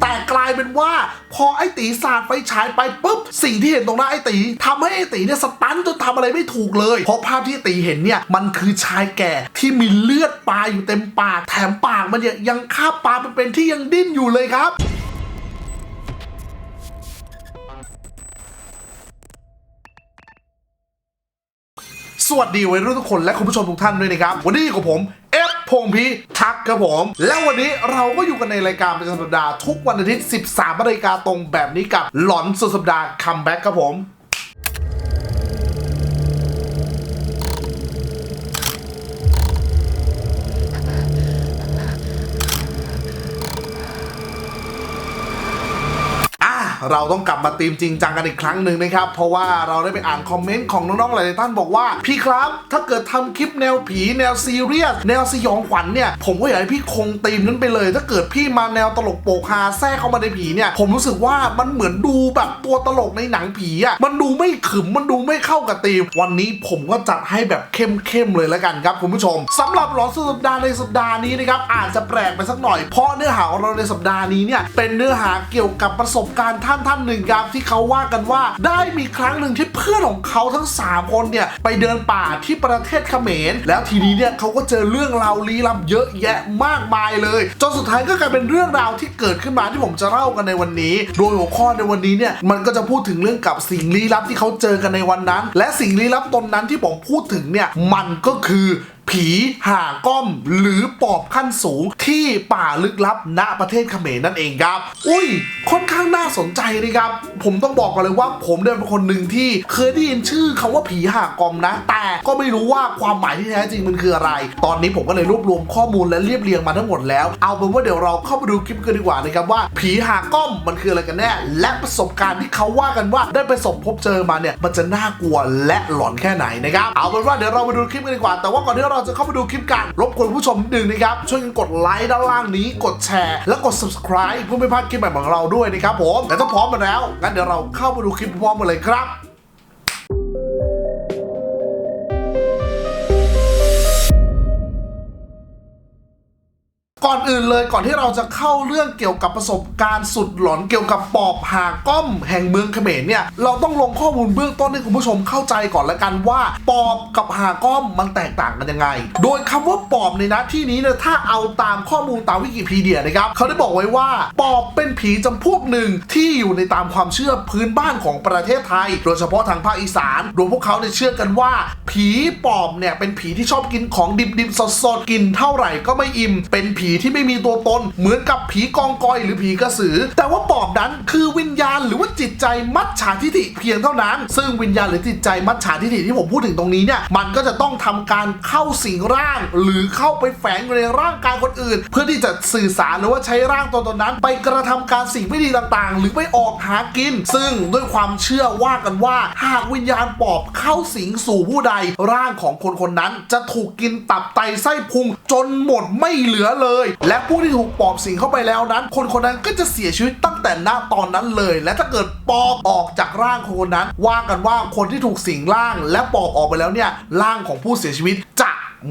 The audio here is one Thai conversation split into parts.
แต่กลายเป็นว่า พอไอ้ตีสาดไฟฉายไปปุ๊บ สิ่งที่เห็นตรงหน้าไอ้ตีทำให้ไอ้ตีเนี่ยสตันจนทำอะไรไม่ถูกเลย เพราะภาพที่ตีเห็นเนี่ยมันคือชายแก่ที่มีเลือดปลาอยู่เต็มปาก แถมปากมันเนี่ยยังคาบปลาเป็นที่ยังดิ้นอยู่เลยครับ สวัสดีวัยรุ่นทุกคนและคุณผู้ชมทุกท่านด้วยนะครับ วันนี้อยู่กับผมเอฟพงพีทักครับผม และวันนี้เราก็อยู่กันในรายการประจำสัปดาห์ทุกวันอาทิตย์ 13นาฬิกาตรงแบบนี้กับหลอนสุดสัปดาห์คัมแบ็กครับผม เราต้องกลับมาตีมจริงจังกันอีกครั้งหนึ่งนะครับ เพราะว่าเราได้ไปอ่านคอมเมนต์ของน้องๆหลายๆท่านบอกว่า พี่ครับ ถ้าเกิดทำคลิปแนวผีแนวซีเรียสแนวสยองขวัญเนี่ย ผมก็อยากให้พี่คงตีมนั้นไปเลย ถ้าเกิดพี่มาแนวตลกโปกฮาแทรกเข้ามาในผีเนี่ย ผมรู้สึกว่ามันเหมือนดูแบบตัวตลกในหนังผีอะมันดูไม่ขึมมันดูไม่เข้ากับตีม วันนี้ผมก็จัดให้แบบเข้มๆเลยแล้วกันครับคุณผู้ชมสำหรับหลอนสุดสัปดาห์ในสัปดาห์นี้นะครับอาจจะแปลกไปสักหน่อยเพราะเนื้อหาของเราในสัปดาห์นี้เนี่ยเป็นเนื้อหาเกี่ยวกับประสบการณ์ท่านท่านหนึ่งครับที่เขาว่ากันว่าได้มีครั้งหนึ่งที่เพื่อนของเขาทั้ง 3 คนเนี่ยไปเดินป่าที่ประเทศเขมร แล้วทีนี้เนี่ยเขาก็เจอเรื่องราวลี้ลับเยอะแยะมากมายเลยจนสุดท้ายก็กลายเป็นเรื่องราวที่เกิดขึ้นมาที่ผมจะเล่ากันในวันนี้ โดยหัวข้อในวันนี้เนี่ยมันก็จะพูดถึงเรื่องกับสิ่งลี้ลับที่เขาเจอกันในวันนั้น และสิ่งลี้ลับตนนั้นที่ผมพูดถึงเนี่ยมันก็คือ ผีห่าก้อมหรือปอบขั้นสูงที่ป่าลึกลับณประเทศเขมรนั่นเองครับ อุ้ย ค่อนข้างน่าสนใจนะครับ ผมต้องบอกกันเลยว่าผมเนี่ยเป็นคนหนึ่งที่เคยได้ยินชื่อคำว่าผีห่ากอมนะ แต่ก็ไม่รู้ว่าความหมายที่แท้จริงมันคืออะไร ตอนนี้ผมก็เลยรวบรวมข้อมูลและเรียบเรียงมาทั้งหมดแล้ว เอาเป็นว่าเดี๋ยวเราเข้าไปดูคลิปกันดีกว่านะครับว่า ผีห่าก้อมมันคืออะไรกันแน่ และประสบการณ์ที่เขาว่ากันว่าได้ไปสบพบเจอมาเนี่ยมันจะน่ากลัวและหลอนแค่ไหนนะครับ เอาเป็นว่าเดี๋ยวเรามาดูคลิปกันดีกว่า แต่ว่าก่อนที่เราจะเข้าไปดูคลิปกัน รบกวนผู้ชมนิดนึงนะครับ ช่วยกันกดไลค์ด้านล่างนี้ กดแชร์ และกด subscribe เพื่อไม่พลาดคลิปใหม่ของเราด้วยนะครับผม แต่ถ้าพร้อมมาแล้ว งั้นเดี๋ยวเราเข้าไปดูคลิปพร้อมกันเลยครับ ก่อนอื่นเลยก่อนที่เราจะเข้าเรื่องเกี่ยวกับประสบการณ์สุดหลอนเกี่ยวกับปอบหาก้อมแห่งเมืองเขมรเนี่ยเราต้องลงข้อมูลเบื้องต้นให้คุณผู้ชมเข้าใจก่อนละกันว่าปอบกับหาก้อมมันแตกต่างกันยังไง โดยคำว่าปอบในนะที่นี้เนี่ยถ้าเอาตามข้อมูลตามวิกิพีเดียนะครับเขาได้บอกไว้ว่าปอบเป็นผีจำพวกหนึ่งที่อยู่ในตามความเชื่อพื้นบ้านของประเทศไทย โดยเฉพาะทางภาคอีสานโดยพวกเขาเนี่ยเชื่อกันว่า ผีปอบเนี่ยเป็นผีที่ชอบกินของดิบๆสดๆกินเท่าไหร่ก็ไม่อิ่มเป็นผีที่ไม่มีตัวตน เหมือนกับผีกองกอยหรือผีกระสือ แต่ว่าปอบนั้นคือวิญญาณหรือว่าจิตใจมัจฉาทิฐิเพียงเท่านั้น ซึ่งวิญญาณหรือจิตใจมัจฉาทิฐิที่ผมพูดถึงตรงนี้เนี่ยมันก็จะต้องทำการเข้าสิงร่าง หรือเข้าไปแฝงอยู่ในร่างกายคนอื่น เพื่อที่จะสื่อสารหรือว่าใช้ร่างตนตนนั้น ไปกระทำการสิ่งไม่ดีต่างๆ หรือไปออกหากิน ซึ่งด้วยความเชื่อว่ากันว่า หากวิญญาณปอบเข้าสิงสู่ผู้ใด ร่างของคนคนนั้นจะถูกกินตับไตไส้พุงจนหมดไม่เหลือเลยและผู้ที่ถูกปอบสิงเข้าไปแล้วนั้น คนคนนั้นก็จะเสียชีวิตตั้งแต่หน้าตอนนั้นเลย และถ้าเกิดปอบออกจากร่างคนคนนั้นว่ากันว่าคนที่ถูกสิงร่าง และปอบออกไปแล้วเนี่ยร่างของผู้เสียชีวิตจะ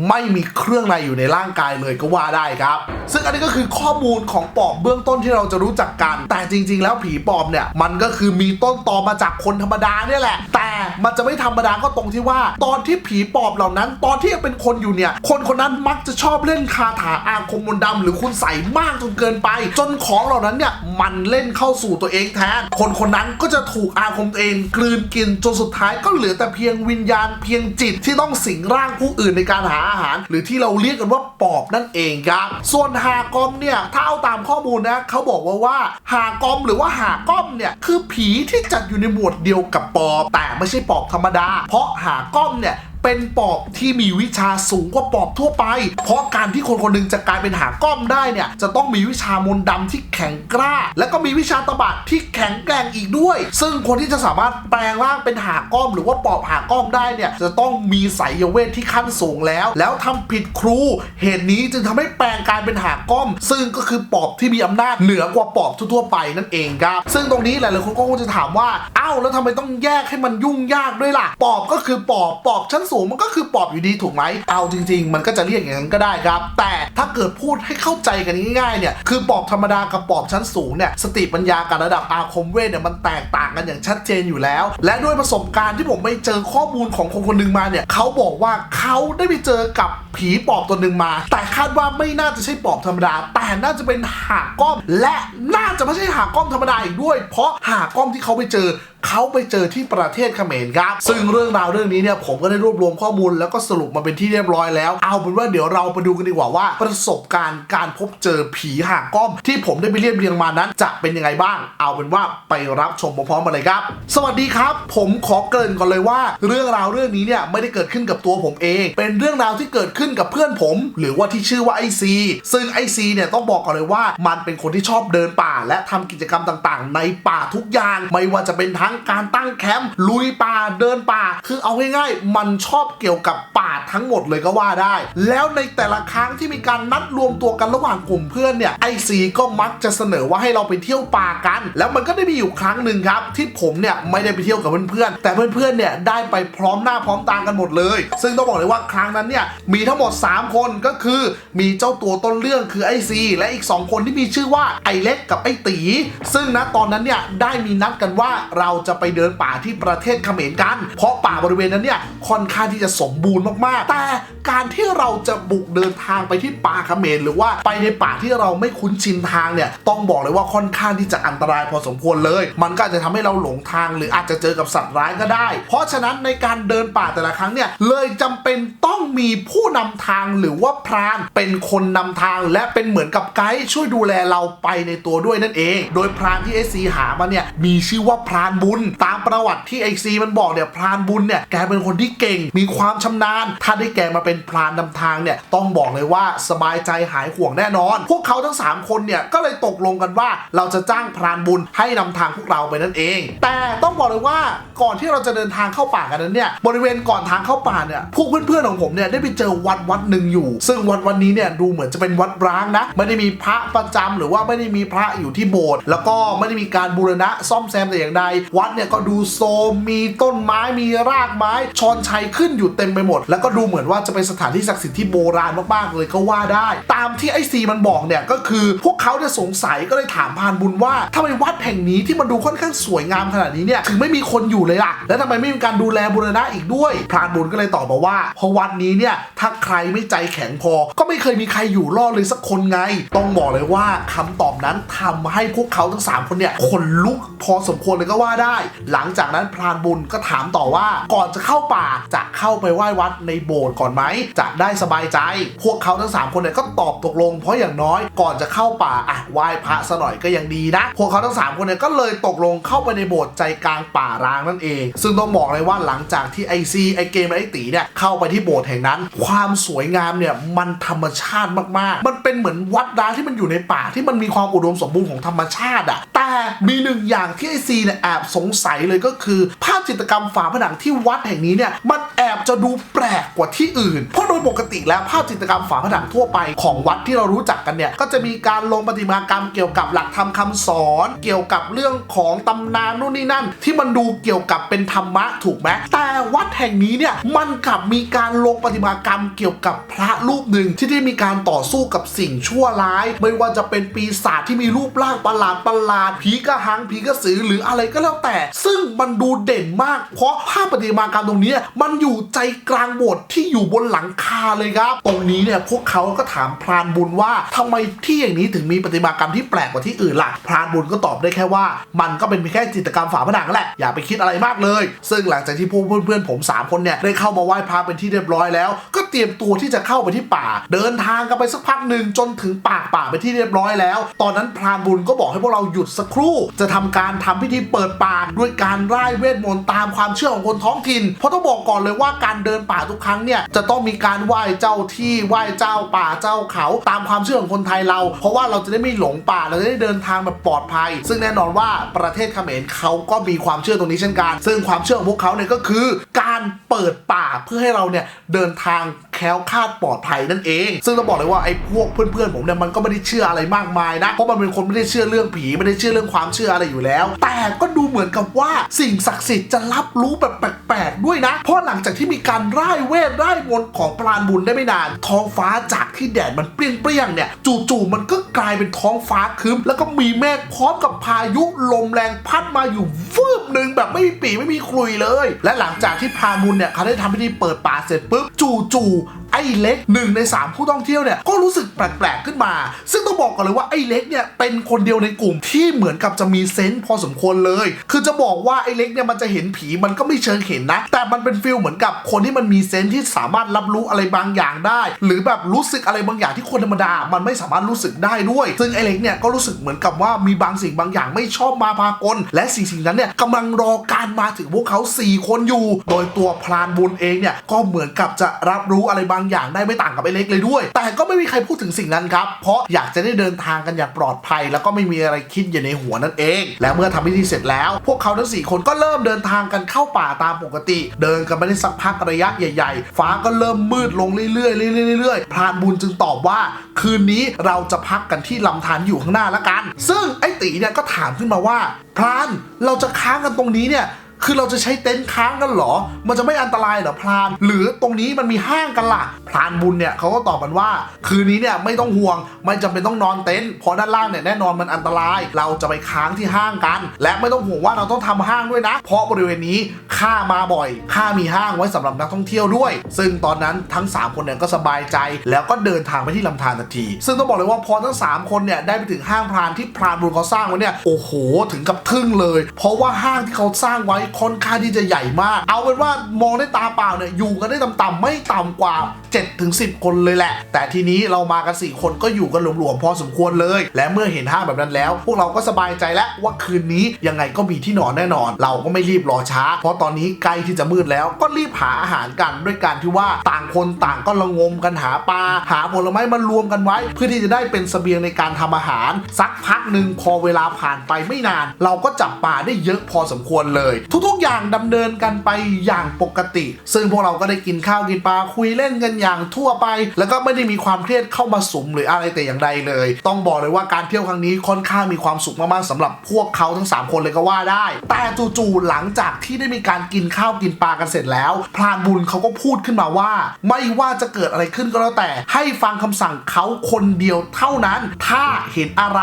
ไม่มีเครื่องในอยู่ในร่างกายเลยก็ว่าได้ครับ ซึ่งอันนี้ก็คือข้อมูลของปอบเบื้องต้นที่เราจะรู้จักกัน แต่จริง ๆ แล้วผีปอบเนี่ยมันก็คือมีต้นตอมาจากคนธรรมดาเนี่ยแหละ แต่มันจะไม่ธรรมดาก็ตรงที่ว่า ตอนที่ผีปอบเหล่านั้น ตอนที่ยังเป็นคนอยู่เนี่ย คนคนนั้นมักจะชอบเล่นคาถาอาคมมนต์ดำหรือคุณใส่มากจนเกินไป จนของเหล่านั้นเนี่ยมันเล่นเข้าสู่ตัวเองแทนคนคนนั้นก็จะถูกอาคมตัวเองกลืนกินจนสุดท้ายก็เหลือแต่เพียงวิญญาณเพียงจิตที่ต้องสิงร่างผู้อื่นในการหาอาหาร หรือที่เราเรียกกันว่าปอบนั่นเองครับ ส่วนหากอมเนี่ย ถ้าเอาตามข้อมูลนะเขาบอกว่าว่า หากอมหรือว่าหาก้อมเนี่ยคือผีที่จัดอยู่ในหมวดเดียวกับปอบ แต่ไม่ใช่ปอบธรรมดา เพราะหาก้อมเนี่ย เป็นปอบที่มีวิชาสูงกว่าปอบทั่วไป เพราะการที่คนคนหนึงจะกลายเป็นหาก้อมได้เนี่ย จะต้องมีวิชามนต์ดำที่แข็งกล้า และก็มีวิชาตบะที่แข็งแกร่งอีกด้วย ซึ่งคนที่จะสามารถแปลงร่างเป็นหาก้อม หรือว่าปอบหาก้อมได้เนี่ย จะต้องมีไสยเวทที่ขั้นสูงแล้ว แล้วทำผิดครู เหตุนี้จึงทำให้แปลงกลายเป็นหาก้อม ซึ่งก็คือปอบที่มีอำนาจเหนือกว่าปอบทั่วไปนั่นเองครับ ซึ่งตรงนี้หลายๆคนก็คงจะถามว่า เอ้าาแล้วทำไมต้องแยกให้มันยุ่งยากด้วยล่ะ ปอบก็คือปอบ ปอบชั้นสูงมันก็คือปอบอยู่ดีถูกไหมเอาจริง ๆ มันก็จะเรียกอย่างนั้นก็ได้ครับ แต่ถ้าเกิดพูดให้เข้าใจกันง่ายๆเนี่ยคือปอบธรรมดากับปอบชั้นสูงเนี่ยสติปัญญากับระดับอาคมเวทเนี่ยมันแตกต่างกันอย่างชัดเจนอยู่แล้ว และด้วยประสบการณ์ที่ผมไปเจอข้อมูลของคนคนหนึ่งมาเนี่ยเขาบอกว่าเขาได้ไปเจอกับผีปอบตัวหนึ่งมา แต่คาดว่าไม่น่าจะใช่ปอบธรรมดา แต่น่าจะเป็นหากก้อม และน่าจะไม่ใช่หากก้อมธรรมดาอีกด้วย เพราะหากก้อมที่เขาไปเจอ เขาไปเจอที่ประเทศเขมรครับ ซึ่งเรื่องราวเรื่องนี้เนี่ยผมก็ได้รวบรวมข้อมูลแล้วก็สรุปมาเป็นที่เรียบร้อยแล้ว เอาเป็นว่าเดี๋ยวเราไปดูกันดีกว่าว่า ประสบการณ์การพบเจอผีหางก้อม ที่ผมได้ไปเรียบเรียงมานั้น จะเป็นยังไงบ้าง เอาเป็นว่าไปรับชมพร้อมๆกันเลยครับ สวัสดีครับ ผมขอเกริ่นก่อนเลยว่า เรื่องราวเรื่องนี้เนี่ยไม่ได้เกิดขึ้นกับตัวผมเอง เป็นเรื่องราวที่เกิดขึ้นกับเพื่อนผม หรือว่าที่ชื่อว่าไอซีซึ่งไอซีเนี่ยต้องบอกก่อนเลยว่า มันเป็นคนที่ชอบเดินป่า และทำกิจกรรมต่างๆ ในป่าทุกอย่างไม่ว่าจะเป็นทั้งการตั้งแคมป์ลุยป่าเดินป่า คือเอาง่ายๆ มันชอบเกี่ยวกับป่าทั้งหมดเลยก็ว่าได้ แล้วในแต่ละครั้งที่มีการนัดรวมตัวกันระหว่างกลุ่มเพื่อนเนี่ยไอซีก็มักจะเสนอว่าให้เราไปเที่ยวป่ากัน แล้วมันก็ได้มีอยู่ครั้งหนึ่งครับที่ผมเนี่ยไม่ได้ไปเที่ยวกับเพื่อนๆแต่เพื่อนๆเนี่ยได้ไปพร้อมหน้าพร้อมตากันหมดเลย ซึ่งต้องบอกเลยว่าครั้งนั้นเนี่ยมีทั้งหมด 3 คนก็คือมีเจ้าตัวต้นเรื่องคือไอซีและอีก 2 คนที่มีชื่อว่าไอเล็กกับไอตี ซึ่งณตอนนั้นเนี่ยได้มีนัดกันว่าเราจะไปเดินป่าที่ประเทศเขมรกัน เพราะป่าบริเวณนั้นเนี่ยค่อนข้างที่จะสมบูรณ์มากๆ แต่การที่เราจะบุกเดินทางไปที่ป่าเขมรหรือว่าไปในป่าที่เราไม่คุ้นชินทางเนี่ยต้องบอกเลยว่าค่อนข้างที่จะอันตรายพอสมควรเลย มันก็อาจจะทำให้เราหลงทาง หรืออาจจะเจอกับสัตว์ร้ายก็ได้ เพราะฉะนั้นในการเดินป่าแต่ละครั้งเนี่ยเลยจำเป็นต้องมีผู้นำทางหรือว่าพรานเป็นคนนำทาง และเป็นเหมือนกับไกด์ช่วยดูแลเราไปในตัวด้วยนั่นเอง โดยพรานที่ไอซีหามาเนี่ยมีชื่อว่าพรานบุญ ตามประวัติที่ไอซีมันบอกเนี่ยพรานบุญเนี่ยแกเป็นคนที่เก่ง มีความชำนาญ ถ้าได้แกมาเป็นพรานนำทางเนี่ยต้องบอกเลยว่าสบายใจหายห่วงแน่นอน พวกเขาทั้ง 3 คนเนี่ยก็เลยตกลงกันว่าเราจะจ้างพรานบุญให้นำทางพวกเราไปนั่นเอง แต่ต้องบอกเลยว่าก่อนที่เราจะเดินทางเข้าป่ากันนั้นเนี่ยบริเวณก่อนทางเข้าป่าเนี่ยพวกเพื่อนๆของผมเนี่ยได้ไปเจอวัดวัดหนึ่งอยู่ ซึ่งวัดวันนี้เนี่ยดูเหมือนจะเป็นวัดร้างนะไม่ได้มีพระประจำหรือว่าไม่ได้มีพระอยู่ที่โบสถ์แล้วก็ไม่ได้มีการบูรณะซ่อมแซมแต่อย่างใดวัดเนี่ยก็ดูโซมมีต้นไม้มีรากไม้ชอนชัยขึ้นอยู่เต็มไปหมด แล้วก็ดูเหมือนว่าจะเป็นสถานที่ศักดิ์สิทธิ์ที่โบราณมากๆเลยก็ว่าได้ ตามที่ไอซีมันบอกเนี่ยก็คือพวกเขาเนี่ยสงสัยก็เลยถามพรานบุญว่าทำไมวัดแห่งนี้ที่มันดูค่อนข้างสวยงามขนาดนี้เนี่ยถึงไม่มีคนอยู่เลยล่ะ แล้วทำไมไม่มีการดูแลบูรณะอีกด้วยพรานบุญก็เลยตอบมาว่าเพราะวัดนี้เนี่ยถ้าใครไม่ใจแข็งพอ ก็ไม่เคยมีใครอยู่รอดเลยสักคนไง ต้องบอกเลยว่าคำตอบนั้นทำให้พวกเขาทั้งสามคนเนี่ยขนลุกพอสมควรเลยก็ว่าได้หลังจากนั้นพรานบุญก็ถามต่อว่าก่อนจะเข้าป่าจะเข้าไปไหว้วัดในโบสถ์ก่อนไหมจะได้สบายใจ พวกเขาทั้งสามคนเนี่ยก็ตอบตกลง เพราะอย่างน้อยก่อนจะเข้าป่าอะไหว้พระซะหน่อยก็ยังดีนะ พวกเขาทั้งสามคนเนี่ยก็เลยตกลงเข้าไปในโบสถ์ใจกลางป่าร้างนั่นเอง ซึ่งต้องบอกเลยว่าหลังจากที่ไอซีไอเกมและไอตีเนี่ยเข้าไปที่โบสถ์แห่งนั้น ความสวยงามเนี่ยมันธรรมชาติมากๆ มันเป็นเหมือนวัดร้างที่มันอยู่ในป่าที่มันมีความอุดมสมบูรณ์ของธรรมชาติอะ มีหนึ่งอย่างที่ไอซีเนี่ยแอบสงสัยเลยก็คือ ภาพจิตรกรรมฝาผนังที่วัดแห่งนี้เนี่ยมัน บจะดูแปลกกว่าที่อื่น เพราะโดยปกติแล้วภาพจิตรกรรมฝาผนังทั่วไปของวัดที่เรารู้จักกันเนี่ย ก็จะมีการลงประติมากรรมเกี่ยวกับหลักธรรมคำสอน เกี่ยวกับเรื่องของตำนานนู่นนี่นั่น ที่มันดูเกี่ยวกับเป็นธรรมะถูกไหมแต่วัดแห่งนี้เนี่ยมันกลับมีการลงประติมากรรมเกี่ยวกับพระรูปหนึ่งที่ได้มีการต่อสู้กับสิ่งชั่วร้าย ไม่ว่าจะเป็นปีศาจที่มีรูปร่างประหลาดประหลาดผีกระหังผีกระสือหรืออะไรก็แล้วแต่ ซึ่งมันดูเด่นมาก เพราะภาพประติมากรรมตรงนี้มันอยู่ใจกลางโบสถ์ที่อยู่บนหลังคาเลยครับ ตรงนี้เนี่ยพวกเขาก็ถามพรานบุญว่าทำไมที่อย่างนี้ถึงมีปฏิมากรรมที่แปลกกว่าที่อื่นล่ะ พรานบุญก็ตอบได้แค่ว่า มันก็เป็นเพียงแค่จิตกรรมฝาผนังกันแหละ อย่าไปคิดอะไรมากเลย ซึ่งหลังจากที่พวกเพื่อนๆผมสามคนเนี่ยได้เข้ามาไหว้พระเป็นที่เรียบร้อยแล้วก็ เตรียมตัวที่จะเข้าไปที่ป่า เดินทางกันไปสักพักหนึ่งจนถึงปากป่าไปที่เรียบร้อยแล้ว ตอนนั้นพรานบุญก็บอกให้พวกเราหยุดสักครู่ จะทำการทำพิธีเปิดป่าด้วยการไล่เวทมนต์ตามความเชื่อของคนท้องถิ่น เพราะต้องบอกก่อนเลยว่าการเดินป่าทุกครั้งเนี่ยจะต้องมีการไหว้เจ้าที่ไหว้เจ้าป่าเจ้าเขา ตามความเชื่อของคนไทยเรา เพราะว่าเราจะได้ไม่หลงป่าเราจะได้เดินทางแบบปลอดภัย ซึ่งแน่นอนว่าประเทศเขมรเขาก็มีความเชื่อตรงนี้เช่นกัน ซึ่งความเชื่อของพวกเขาเนี่ยก็คือ การเปิดป่าเพื่อให้เราเนี่ยเดินทางแคล้วคลาดปลอดภัยนั่นเอง ซึ่งต้องบอกเลยว่าไอ้พวกเพื่อนๆผมเนี่ยมันก็ไม่ได้เชื่ออะไรมากมายนะ เพราะมันเป็นคนไม่ได้เชื่อเรื่องผีไม่ได้เชื่อเรื่องความเชื่ออะไรอยู่แล้ว แต่ก็ดูเหมือนกับว่าสิ่งศักดิ์สิทธิ์จะรับรู้แบบแปลกๆด้วยนะ เพราะหลังจากที่มีการร่ายเวทร่ายมนต์ของพรานบุญได้ไม่นาน ท้องฟ้าจากที่แดดมันเปรี้ยงๆเนี่ยจู่ๆมันก็กลายเป็นท้องฟ้าครึ้ม แล้วก็มีเมฆพร้อมกับพายุลมแรงพัดมาอยู่วืบหนึ่ง แบบไม่มีปีไม่มีคลุยเลย และหลังจากที่พรามุนเนี่ยเขาได้ทำพิธีเปิดป่าเสร็จปุ๊บจู่ๆไอ้เล็กหนึ่งในสามผู้ท่องเที่ยวเนี่ยก็รู้สึกแปลกๆขึ้นมา ซึ่งต้องบอกก่อนเลยว่าไอ้เล็กเนี่ยเป็นคนเดียวในกลุ่มที่เหมือนกับจะมีเซนส์พอสมควรเลย คือจะบอกว่าไอ้เล็กเนี่ยมันจะเห็นผีมันก็ไม่เชิงเห็นนะ แต่มันเป็นฟิลเหมือนกับคนที่มันมีเซนส์ที่สามารถรับรู้อะไรบางอย่างได้ หรือแบบรู้สึกอะไรบางอย่างที่คนธรรมดา มันไม่สามารถรู้สึกได้ด้วย ซึ่งไอ้เล็กเนี่ยก็รู้สึกเหมือนกับว่ามีบางสิ่งบางอย่างไม่ชอบมาพากล และสิ่งสิ่งนั้นเนี่ยกำลังรอการมาถึงพวกเขา 4 คนอยู่ โดยตัวพรานบุญเองเนี่ยก็เหมือนกับจะรับรู้อะไรบางอย่างได้ไม่ต่างกับไอเล็กเลยด้วย แต่ก็ไม่มีใครพูดถึงสิ่งนั้นครับ เพราะอยากจะได้เดินทางกันอย่างปลอดภัย แล้วก็ไม่มีอะไรคิดอยู่ในหัวนั่นเอง และเมื่อทำพิธีเสร็จแล้ว พวกเขาทั้งสี่คนก็เริ่มเดินทางกันเข้าป่าตามปกติ เดินกันไปได้สักพักระยะใหญ่ ๆ ฟ้าก็เริ่มมืดลงเรื่อยๆเรื่อยๆเรื่อยๆพรานบุญจึงตอบว่า คืนนี้เราจะพักกันที่ลำธารอยู่ข้างหน้าละกัน ซึ่งไอ้ตีเนี่ยก็ถามขึ้นมาว่าพรานเราจะค้างกันตรงนี้เนี่ย คือเราจะใช้เต็นท์ค้างกันเหรอ มันจะไม่อันตรายเหรอพราน หรือตรงนี้มันมีห้างกันล่ะ พรานบุญเนี่ยเขาก็ตอบมันว่า คืนนี้เนี่ยไม่ต้องห่วง ไม่จำเป็นต้องนอนเต็นท์เพราะด้านล่างเนี่ยแน่นอนมันอันตราย เราจะไปค้างที่ห้างกัน และไม่ต้องห่วงว่าเราต้องทำห้างด้วยนะ เพราะบริเวณนี้ข้ามาบ่อยข้ามีห้างไว้สำหรับนักท่องเที่ยวด้วย ซึ่งตอนนั้นทั้ง 3 คนเนี่ยก็สบายใจ แล้วก็เดินทางไปที่ลำธารทันที ซึ่งต้องบอกเลยว่าพอทั้ง 3 คนเนี่ยได้ไปถึงห้างพรานที่พรานบุญเขาสร้างไว้เนี่ยโอ้โห ถึงกับทึ่งเลย เพราะว่าห้างที่เขาสร้างไว้ค่อนข้างที่จะใหญ่มาก เอาเป็นว่ามองด้ตาเปล่าเนี่ยอยู่กันได้ต่ำๆไม่ต่ำกว่า 7ถึง10 คนเลยแหละ แต่ทีนี้เรามากัน 4 คนก็อยู่กันหลวมๆพอสมควรเลย และเมื่อเห็นห้างแบบนั้นแล้ว พวกเราก็สบายใจแล้วว่าคืนนี้ยังไงก็มีที่นอนแน่นอน เราก็ไม่รีบรอช้า เพราะตอนนี้ใกล้ที่จะมืดแล้วก็รีบหาอาหารกันด้วยการที่ว่าต่างคนต่างก็ระงมกันหาปลาหาผลไม้มารวมกันไว้ เพื่อที่จะได้เป็นเสบียงในการทำอาหาร สักพักหนึ่งพอเวลาผ่านไปไม่นาน เราก็จับปลาได้เยอะพอสมควรเลย ทุกๆอย่างดำเนินกันไปอย่างปกติ ซึ่งพวกเราก็ได้กินข้าวกินปลาคุยเล่นกันอย่างทั่วไป แล้วก็ไม่ได้มีความเครียดเข้ามาสุมหรืออะไรแต่อย่างใดเลย ต้องบอกเลยว่าการเที่ยวครั้งนี้ค่อนข้างมีความสุขมากๆสำหรับพวกเขาทั้ง 3 คนเลยก็ว่าได้ แต่จู่ๆหลังจากที่ได้มีการกินข้าวกินปลากันเสร็จแล้ว พรานบุญเขาก็พูดขึ้นมาว่า ไม่ว่าจะเกิดอะไรขึ้นก็แล้วแต่ ให้ฟังคำสั่งเขาคนเดียวเท่านั้น ถ้าเห็นอะไร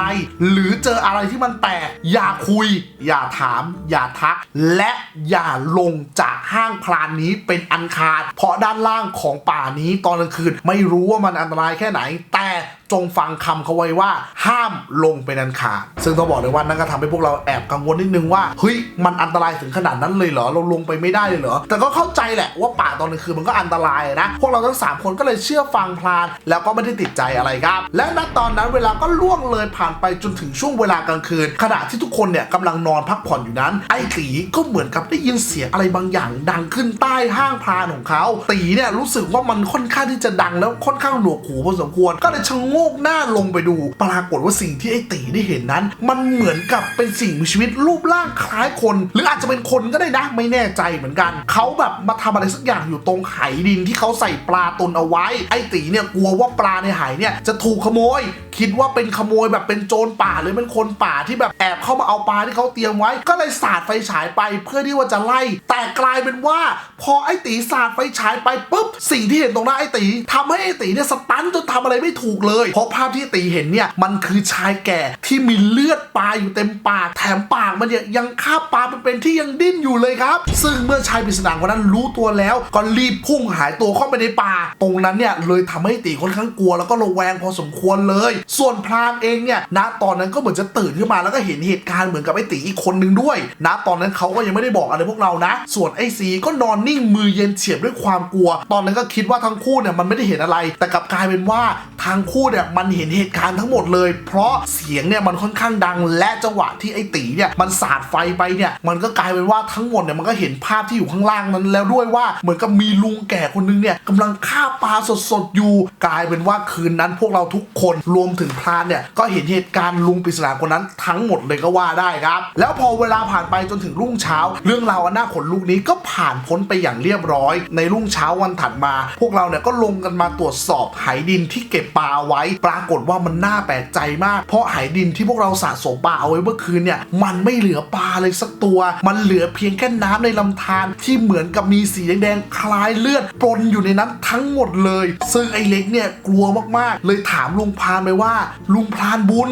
หรือเจออะไรที่มันแปลกอย่าคุย อย่าถาม อย่าทัก และอย่าลงจากห้างพรานนี้เป็นอันขาด เพราะด้านล่างของป่านี้ตอนกลางคืนไม่รู้ว่ามันอันตรายแค่ไหน แต่จงฟังคำเขาไว้ว่าห้ามลงเป็นอันขาด ซึ่งต้องบอกเลยว่านั่นก็ทำให้พวกเราแอบกังวลนิดนึงว่าเฮ้ยมันอันตรายถึงขนาดนั้นเลยเหรอเราลงไปไม่ได้เลยเหรอแต่ก็เข้าใจแหละว่าป่าตอนกลางคืนมันก็อันตรายนะพวกเราทั้งสามคนก็เลยเชื่อฟังพราน แล้วก็ไม่ได้ติดใจอะไรครับ และณตอนนั้นเวลาก็ล่วงเลยผ่านไปจนถึงช่วงเวลากลางคืน ขณะที่ทุกคนเนี่ยกำลังนอนพักผ่อนอยู่นั้น ไอ้ตีก็เหมือนกับได้ยินเสียงอะไรบางอย่าง ดังขึ้นใต้ห้างพรานของเขาตีเนี่ยรู้สึกว่ามันค่อนข้างที่จะดังแล้วค่อนข้างหนวกหูพอสมควรก็เลยชะโงกหน้าลงไปดู ปรากฏว่าสิ่งที่ไอ้ตีได้เห็นนั้น มันเหมือนกับเป็นสิ่งมีชีวิตรูปร่างคล้ายคน หรืออาจจะเป็นคนก็ได้นะไม่แน่ใจเหมือนกัน เขาแบบมาทำอะไรสักอย่างอยู่ตรงไหดินที่เขาใส่ปลาตนเอาไว้ ไอ้ตีเนี่ยกลัวว่าปลาในไหเนี่ยจะถูกขโมย คิดว่าเป็นขโมยแบบเป็นโจรป่าหรือเป็นคนป่าที่แบบแอบเข้ามาเอาปลาที่เขาเตรียมไว้ ก็เลยสาดไฟฉายไปเพื่อที่ว่าจะไล่ แต่กลายเป็นว่า พอไอ้ตีสาดไฟฉายไปปุ๊บสิ่งที่เห็นตรงหน้าไอ้ตีทำให้ไอ้ตีเนี่ยสตันจนทำอะไรไม่ถูกเลยเพราะภาพที่ตีเห็นเนี่ยมันคือชายแก่ที่มีเลือดปลาอยู่เต็มปาก แถมปากมันเนี่ยยังคาบปลาเป็นๆที่ยังดิ้นอยู่เลยครับ ซึ่งเมื่อชายปริศนาคนนั้นรู้ตัวแล้วก็รีบพุ่งหายตัวเข้าไปในป่า ตรงนั้นเนี่ยเลยทำให้ตีค่อนข้างกลัวแล้วก็ระแวงพอสมควรเลย ส่วนพรานเองเนี่ยณตอนนั้นก็เหมือนจะตื่นขึ้นมาแล้วก็เห็นเหตุการณ์เหมือนกับไอ้ตีอีกคนนึงด้วยณตอนนั้นเขาก็ยังไม่ได้บอกอะไรพวกเรานะ ส่วนไอ้ซีก็นอนนิ่งมือเย็นเฉียบด้วยความกลัว ตอนนั้นก็คิดว่าทั้งคู่เนี่ยมันไม่ได้เห็นอะไร แต่กลับกลายเป็นว่าทั้งคู่เนี่ยมันเห็นเหตุการณ์ทั้งหมดเลย เพราะเสียงเนี่ยมันค่อนข้างดังและจังหวะที่ไอ้ตีเนี่ยมันสาดไฟไปเนี่ยมันก็กลายเป็นว่าทั้งหมดเนี่ยมันก็เห็นภาพที่อยู่ข้างล่างนั้นแล้วด้วยว่าเหมือนกับมีลุงแก่คนนึงเนี่ยกำลังฆ่าปลาสดๆอยู่ กลายเป็นว่าคืนนั้นพวกเราทุกคนรวมถึงพรานเนี่ยก็เห็นเหตุการณ์ลุงปริศนาคนนั้นทั้งหมดเลยก็ว่าได้ครับ แล้วพอเวลาผ่านไปจนถึงรุ่งเช้า เรื่องราวอันน่าขนลุกนี้ก็ผ่านพ้นไปอย่างเรียบร้อย ในรุ่งเช้าวันถัดมา พวกเราเนี่ยก็ลงกันมาตรวจสอบไหดินที่เก็บปลาเอาไว้ปรากฏว่ามันน่าแปลกใจมาก เพราะหายดินที่พวกเราสะสมปลาเอาไว้เมื่อคืนเนี่ยมันไม่เหลือปลาเลยสักตัว มันเหลือเพียงแค่น้ำในลำธารที่เหมือนกับมีสีแดงๆคล้ายเลือดปนอยู่ในนั้นทั้งหมดเลย ซึ่งไอ้เล็กเนี่ยกลัวมากๆ เลยถามลุงพรานไปว่า ลุงพรานบุญ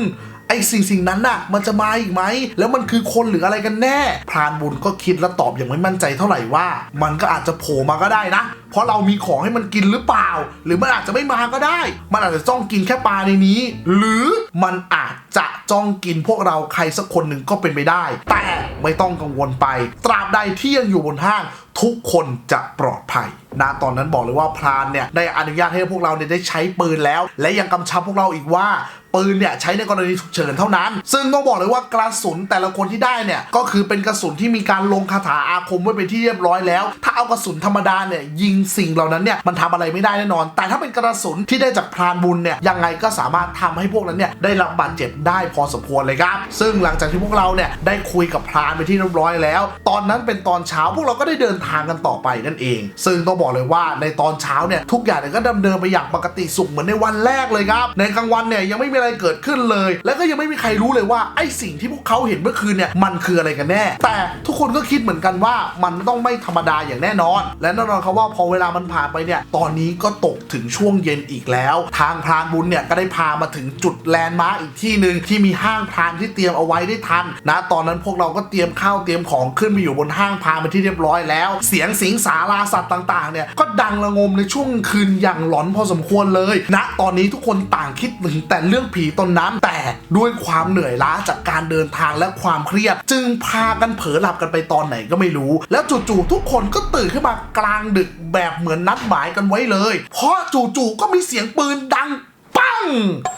ไอ้สิ่งสิ่งนั้นน่ะ มันจะมาอีกไหม แล้วมันคือคนหรืออะไรกันแน่ พรานบุญก็คิดและตอบอย่างไม่มั่นใจเท่าไหร่ว่า มันก็อาจจะโผล่มาก็ได้นะ เพราะเรามีของให้มันกินหรือเปล่า หรือมันอาจจะไม่มาก็ได้ มันอาจจะจ้องกินแค่ปลาในนี้ หรือมันอาจจะจ้องกินพวกเราใครสักคนหนึ่งก็เป็นไปได้ แต่ไม่ต้องกังวลไป ตราบใดที่ยังอยู่บนห้างทุกคนจะปลอดภัยนะตอนนั้นบอกเลยว่าพรานเนี่ยได้อนุญาตให้พวกเราเนี่ยได้ใช้ปืนแล้ว และยังกำชับพวกเราอีกว่า ปืนเนี่ยใช้ในกรณีฉุกเฉินเท่านั้น ซึ่งต้องบอกเลยว่ากระสุนแต่ละคนที่ได้เนี่ยก็คือเป็นกระสุนที่มีการลงคาถาอาคมไว้เป็นที่เรียบร้อยแล้ว ถ้าเอากระสุนธรรมดาเนี่ยยิงสิ่งเหล่านั้นเนี่ยมันทำอะไรไม่ได้แน่นอน แต่ถ้าเป็นกระสุนที่ได้จากพรานบุญเนี่ยยังไงก็สามารถทำให้พวกนั้นเนี่ยได้รับบาดเจ็บได้พอสมควรเลยครับ ซึ่งหลังจากที่พวกเราเนี่ยได้คุยกับพรานไปที่เรียบร้อยแล้ว ตอนนั้นเป็นตอนเช้าพวกเราก็ได้เดินทางกันต่อไปนั่นเอง ซึ่งต้องบอกเลยว่าในตอนเช้าเนี่ยทุกอย่างเนี่ยก็ดำเนินไปอย่างปกติสุขเหมือนในวันแรกเลยครับในกลางวันเนี่ยยังไม่มีอะไรเกิดขึ้นเลย และก็ยังไม่มีใครรู้เลยว่าไอ้สิ่งที่พวกเขาเห็นเมื่อคืนเนี่ยมันคืออะไรกันแน่ แต่ทุกคนก็คิดเหมือนกันว่ามันต้องไม่ธรรมดาอย่างแน่นอน และแน่นอนครับว่าพอเวลามันผ่านไปเนี่ยตอนนี้ก็ตกถึงช่วงเย็นอีกแล้ว ทางพรานบุญเนี่ยก็ได้พามาถึงจุดแลนด์มาร์กอีกที่หนึ่งที่มีห้างพรานที่เตรียมเอาไว้ได้ทันนะตอนนั้นพวกเราก็เตรียมข้าวเตรียมของขึ้นไปอยู่บนห้างพรานไปที่เรียบร้อยแล้ว เสียงสิงสาราสัตว์ต่างๆเนี่ยก็ดังระงมในช่วงคืนอย่างหลอนพอสมควรเลยณตอนนี้ทุกคนต่างคิดถึงแต่เรื่องผีตนนั้น แต่ด้วยความเหนื่อยล้าจากการเดินทางและความเครียด จึงพากันเผลอหลับกันไปตอนไหนก็ไม่รู้ แล้วจู่ๆทุกคนก็ตื่นขึ้นมากลางดึกแบบเหมือนนัดหมายกันไว้เลย เพราะจู่ๆก็มีเสียงปืนดังปัง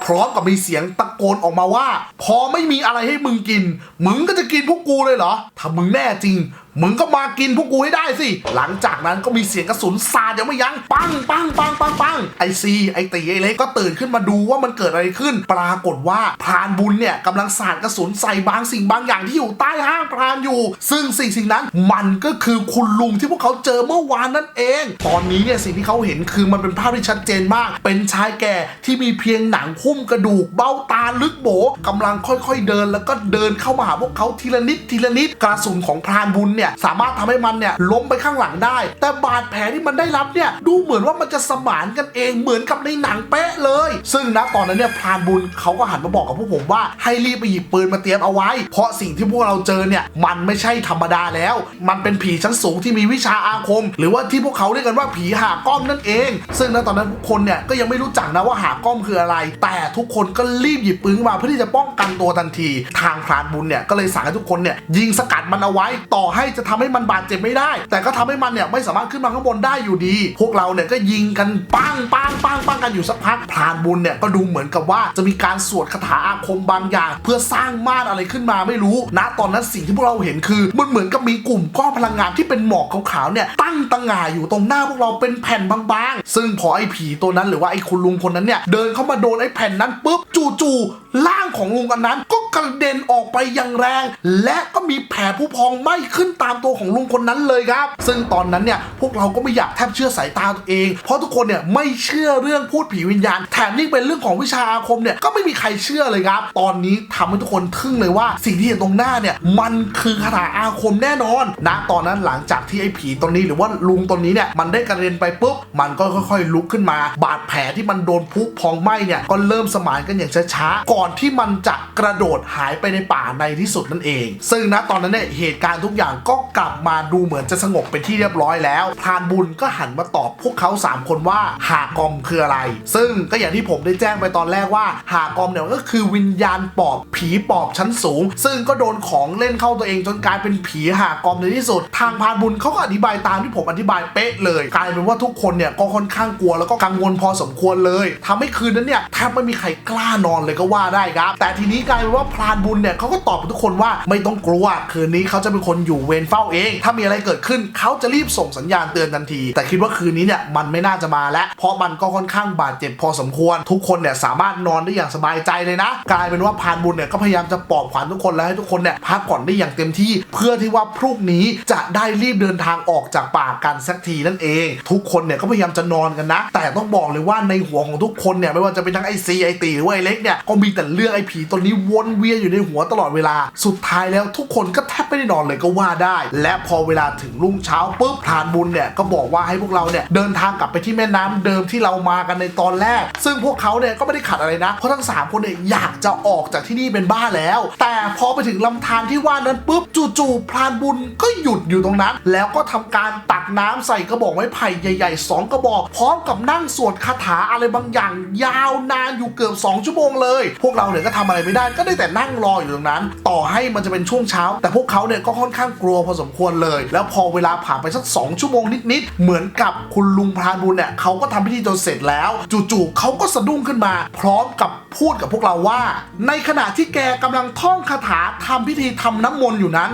พร้อมกับมีเสียงตะโกนออกมาว่า พอไม่มีอะไรให้มึงกิน มึงก็จะกินพวกกูเลยเหรอ ถ้ามึงแน่จริง มึงก็มากินพวกกูให้ได้สิ หลังจากนั้นก็มีเสียงกระสุนสาดยังไม่ยั้งปังปังปังปังปังไอซีไอตีไอเล็กก็ตื่นขึ้นมาดูว่ามันเกิดอะไรขึ้น ปรากฏว่าพรานบุญเนี่ยกำลังสาดกระสุนใส่บางสิ่งบางอย่างที่อยู่ใต้ห้างพรานอยู่ ซึ่งสิ่งสิ่งนั้นมันก็คือคุณลุงที่พวกเขาเจอเมื่อวานนั่นเอง ตอนนี้เนี่ยสิ่งที่เขาเห็นคือมันเป็นภาพที่ชัดเจนมาก เป็นชายแก่ที่มีเพียงหนังหุ้มกระดูกเบ้าตาลึกโบกำลังค่อยๆเดิน แล้วก็เดินเข้ามาหาพวกเขาทีละนิดทีละนิดกระสุนของพรานบุญเนี่ยสามารถทำให้มันเนี่ยล้มไปข้างหลังได้ แต่บาดแผลที่มันได้รับเนี่ยดูเหมือนว่ามันจะสมานกันเองเหมือนกับในหนังเป๊ะเลย ซึ่งณตอนนั้นเนี่ยพรานบุญเขาก็หันมาบอกกับพวกผมว่าให้รีบไปหยิบปืนมาเตรียมเอาไว้ เพราะสิ่งที่พวกเราเจอเนี่ยมันไม่ใช่ธรรมดาแล้ว มันเป็นผีชั้นสูงที่มีวิชาอาคม หรือว่าที่พวกเขาเรียกกันว่าผีหาก้อมนั่นเอง ซึ่งณตอนนั้นทุกคนเนี่ยก็ยังไม่รู้จักนะว่าหาก้อมคืออะไร แต่ทุกคนก็รีบหยิบปืนขึ้นมาเพื่อที่จะป้องกันตัวทันที ทางพรานบุญเนี่ยก็เลยสั่งให้ทุกคนเนี่ยยิงสกัดมันเอาไว้ต่อให้จะทำให้มันบาดเจ็บไม่ได้ แต่ก็ทำให้มันเนี่ยไม่สามารถขึ้นมาข้างบนได้อยู่ดี พวกเราเนี่ยก็ยิงกันปังปังปังปังกันอยู่สักพักพรานบุญเนี่ยก็ดูเหมือนกับว่าจะมีการสวดคาถาอาคมบางอย่าง เพื่อสร้างม่านอะไรขึ้นมาไม่รู้ณตอนนั้นสิ่งที่พวกเราเห็นคือมันเหมือนกับมีกลุ่มก้อนพลังงานที่เป็นหมอกขาวๆเนี่ยตั้งตังหง่าอยู่ตรงหน้าพวกเราเป็นแผ่นบางๆ ซึ่งพอไอ้ผีตัวนั้นหรือว่าไอ้คุณลุงคนนั้นเนี่ยเดินเข้ามาโดนไอ้แผ่นนั้นปุ๊บจู่ๆร่างของลุงอันนั้นก็ กระเด็นออกไปอย่างแรง และก็มีแผลผู้พองไหม้ขึ้นตามตัวของลุงคนนั้นเลยครับ ซึ่งตอนนั้นเนี่ยพวกเราก็ไม่อยากแทบเชื่อสายตาตัวเอง เพราะทุกคนเนี่ยไม่เชื่อเรื่องพูดผีวิญญาณ แถมยิ่งเป็นเรื่องของวิชาอาคมเนี่ยก็ไม่มีใครเชื่อเลยครับ ตอนนี้ทำให้ทุกคนทึ่งเลยว่าสิ่งที่เห็นตรงหน้าเนี่ยมันคือคาถาอาคมแน่นอนณตอนนั้นหลังจากที่ไอ้ผีตนนี้หรือว่าลุงตนนี้เนี่ยมันได้กระเด็นไปปุ๊บมันก็ค่อยๆ ลุกขึ้นมา บาดแผลที่มันโดนพุพองไหม้เนี่ยก็เริ่มสมานกันอย่างช้าๆก่อนที่มันจะกระโดดหายไปในป่าในที่สุดนั่นเอง ซึ่งณตอนนั้นเนี่ยเหตุการณ์ทุกอย่างก็กลับมาดูเหมือนจะสงบเป็นที่เรียบร้อยแล้วพรานบุญก็หันมาตอบพวกเขาสามคนว่าหากอมคืออะไร ซึ่งก็อย่างที่ผมได้แจ้งไปตอนแรกว่าหากอมเนี่ยก็คือวิญญาณปอบผีปอบชั้นสูง ซึ่งก็โดนของเล่นเข้าตัวเองจนกลายเป็นผีหากอมในที่สุด ทางพรานบุญเขาก็อธิบายตามที่ผมอธิบายเป๊ะเลยกลายเป็นว่าทุกคนเนี่ยก็ค่อนข้างกลัวแล้วก็กังวลพอสมควรเลยทำให้คืนนั้นเนี่ยแทบไม่มีใครกล้านอนเลยก็ว่าได้ครับ แต่ทีนี้กลายเป็นว่าพรานบุญเนี่ยเขาก็ตอบกับทุกคนว่าไม่ต้องกลัวคืนนี้เขาจะเป็นคนอยู่เวรเฝ้าเอง ถ้ามีอะไรเกิดขึ้นเขาจะรีบส่งสัญญาณเตือนทันที แต่คิดว่าคืนนี้เนี่ยมันไม่น่าจะมาแล้ว เพราะมันก็ค่อนข้างบาดเจ็บพอสมควร ทุกคนเนี่ยสามารถนอนได้อย่างสบายใจเลยนะ กลายเป็นว่าพรานบุญเนี่ยก็พยายามจะปลอบขวัญทุกคนแล้วให้ทุกคนเนี่ยพักผ่อนได้อย่างเต็มที่ เพื่อที่ว่าพรุ่งนี้จะได้รีบเดินทางออกจากป่ากันสักทีนั่นเอง ทุกคนเนี่ยก็พยายามจะนอนกันนะ แต่ต้องบอกเลยว่าในหัวของทุกคนเนี่ยไม่ว่าจะเป็นทั้งไอซีไอตีหรือไอเล็กเนี่ยก็มีแต่เรื่องไอผีตัวนี้วนเวียนอยู่ในหัวตลอดเวลา สุดท้ายแล้วทุกคนก็แทบไม่ได้นอนเลยก็ว่าได้ และพอเวลาถึงรุ่งเช้าปุ๊บพรานบุญเนี่ยก็บอกว่าให้พวกเราเนี่ยเดินทางกลับไปที่แม่น้ำเดิมที่เรามากันในตอนแรก ซึ่งพวกเขาเนี่ยก็ไม่ได้ขัดอะไรนะ เพราะทั้งสามคนเนี่ยอยากจะออกจากที่นี่เป็นบ้าแล้ว แต่พอไปถึงลำธารที่ว่านั้นปุ๊บจู่ๆพรานบุญก็หยุดอยู่ตรงนั้น แล้วก็ทำการตักน้ำใส่กระบอกไม้ไผ่ใหญ่ๆสองกระบอก พร้อมกับนั่งสวดคาถาอะไรบางอย่าง ยาวนานอยู่เกือบ 2 ชั่วโมงเลย พวกเราเนี่ยก็ทำอะไรไม่ได้ก็ได้แต่นั่งรออยู่ตรงนั้น ต่อให้มันจะเป็นช่วงเช้า แต่พวกเขาเนี่ยก็ค่อนข้างกลัวพอสมควรเลย แล้วพอเวลาผ่านไปสัก 2 ชั่วโมงนิดๆเหมือนกับคุณลุงพรานบุญเนี่ยเขาก็ทำพิธีจนเสร็จแล้ว จู่ๆเขาก็สะดุ้งขึ้นมา พร้อมกับพูดกับพวกเราว่า ในขณะที่แกกำลังท่องคาถาทำพิธีทำน้ำมนต์อยู่นั้น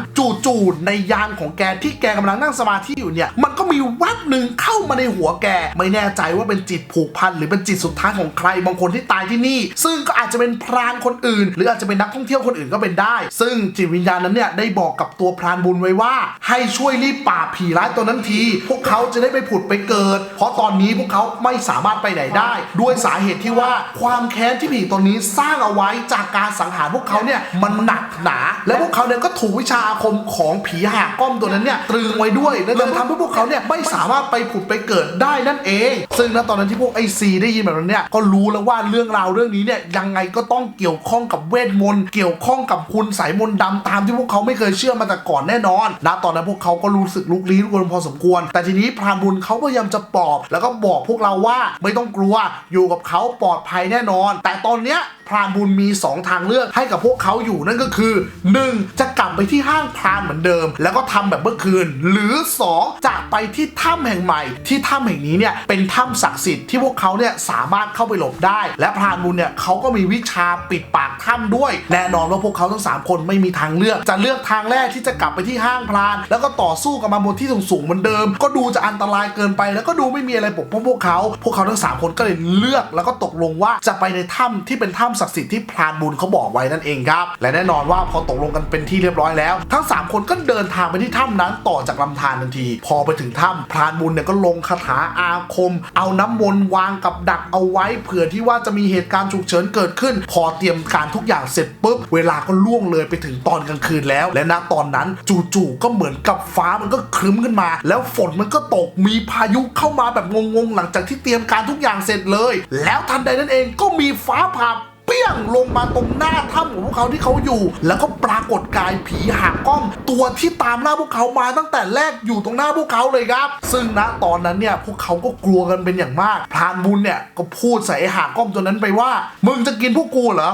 จู่ๆในยานของแกที่แกกำลังนั่งสมาธิอยู่เนี่ย มันก็มีวับหนึ่งเข้ามาในหัวแก ไม่แน่ใจว่าเป็นจิตผูกพันหรือเป็นจิตสุดท้ายของใครบางคนที่ตายที่นี่ ซึ่งก็อาจจะเป็นพรานคนอื่น หรืออาจจะเป็นนักท่องเที่ยวคนอื่นก็เป็นได้ ซึ่งจิตวิญญาณนั้นเนี่ยได้บอกกับตัวพรานบุญไว้ว่า ให้ช่วยรีบปราบผีร้ายตัวนั้นที พวกเขาจะได้ไปผุดไปเกิด เพราะตอนนี้พวกเขาไม่สามารถไปไหนได้ ด้วยสาเหตุที่ว่าความแค้นที่ผีตัวนี้สร้างเอาไว้จากการสังหารพวกเขาเนี่ยมันหนักหนา และพวกเขาเนี่ยก็ถูกวิชาอาคมของผีหากก้อมตัวนั้นเนี่ยตรึงไว้ด้วยและเลยทำให้พวกเขาเนี่ยไม่สามารถไปผุดไปเกิดได้นั่นเอง ซึ่งณตอนนั้นที่พวกไอซีได้ยินแบบนั้นเนี่ยก็รู้แล้วว่าเรื่องราวเรื่องนี้เนี่ยยังไงก็ต้องเกี่ยวข้องกับเวทมนต์เกี่ยวข้องกับคุณสายมนต์ดำตามที่พวกเขาไม่เคยเชื่อมาแต่ก่อนแน่นอนนะตอนนั้นพวกเขาก็รู้สึกลุกลี้ลุกลนพอสมควร แต่ทีนี้พรานบุญเขาพยายามจะปลอบ แล้วก็บอกพวกเราว่าไม่ต้องกลัวอยู่กับเขาปลอดภัยแน่นอน แต่ตอนเนี้ยพรานบุญมี 2 ทางเลือกให้กับพวกเขาอยู่นั่นก็คือ 1. จะกลับไปที่ห้างพรานเหมือนเดิม แล้วก็ทำแบบเมื่อคืน หรือ 2. จะไปที่ถ้ำแห่งใหม่ ที่ถ้ำแห่งนี้เนี่ยเป็นถ้ำศักดิ์สิทธิ์ที่พวกเขาเนี่ยสามารถเข้าไปหลบได้ และพรานบุญเนี่ยเขาก็มีวิชาปิดปากถ้ำด้วยแน่นอนว่าพวกเขาทั้งสามคนไม่มีทางเลือก จะเลือกทางแรกที่จะกลับไปที่ห้างพราน แล้วก็ต่อสู้กับมาบนที่สูงๆเหมือนเดิม ก็ดูจะอันตรายเกินไปแล้วก็ดูไม่มีอะไรปกป้องพวกเขา พวกเขาทั้งสามคนก็เลยเลือกแล้วก็ตกลงว่าจะไปในถ้ำที่เป็นถ้ำศักดิ์สิทธิ์ที่พรานบุญเขาบอกไว้นั่นเองครับ และแน่นอนว่าพอตกลงกันเป็นที่เรียบร้อยแล้ว ทั้ง 3 คนก็เดินทางไปที่ถ้ำนั้นต่อจากลำธารทันที พอไปถึงถ้ำพรานบุญเนี่ยก็ลงคาถาอาคม เอาน้ำมนต์วางกับดักเอาไว้เผื่อที่ว่าจะมีเหตุการณ์ฉุกเฉินเกิดขึ้น พอเตรียมการทุกอย่างเสร็จปุ๊บเวลาก็ล่วงเลยไปถึงตอนกลางคืนแล้ว และณตอนนั้นจู่ๆก็เหมือนกับฟ้ามันก็ครึ้มขึ้นมา แล้วฝนมันก็ตกมีพายุเข้ามาแบบงงๆ หลังจากที่เตรียมการทุกอย่างเสร็จเลย แล้วทันใดนั้นเองก็มีฟ้าผ่าปี้ยงลงมาตรงหน้าถ้ำของพวกเขาที่เขาอยู่ แล้วก็ปรากฏกายผีหางกล้อง ตัวที่ตามหน้าพวกเขามาตั้งแต่แรกอยู่ตรงหน้าพวกเขาเลยครับ ซึ่งณตอนนั้นเนี่ยพวกเขาก็กลัวกันเป็นอย่างมากพรานบุญเนี่ยก็พูดใส่หางกล้องตัวนั้นไปว่า มึงจะกินพวกกูเหร